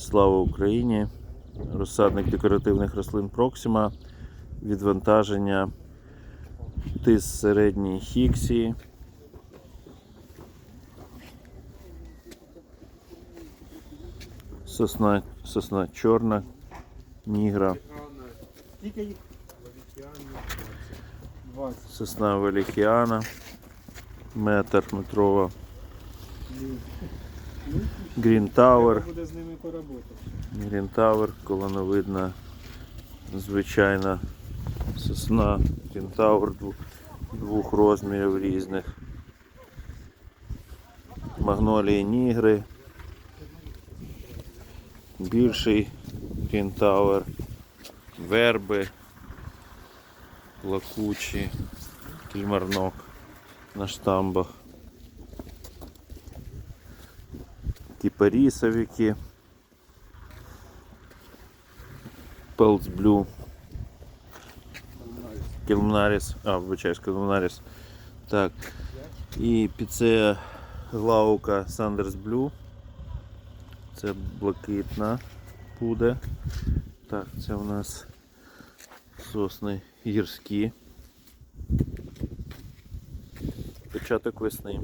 Слава Україні! Розсадник декоративних рослин Проксима, відвантаження тис середній Хіксі. Сосна, сосна чорна, нігра, Скільки їх? 20. сосна великіана, метр метрова, Грін Тауер. Буде з ними поработати. Грін Тауер, колоновидна, звичайна сосна, Грін Тауер двох, двох розмірів різних. Магнолії нігри. Більший Грін Тауер, верби, лакучі, кільмарнок на штамбах. Кіпарісовики. Пелц Блю. Кілмнаріс. А, вибачаюсь, Кілмнаріс. Так. І піцея Глаука Сандерс Блю. Це блакитна буде. Так, це у нас сосни гірські. Початок весни.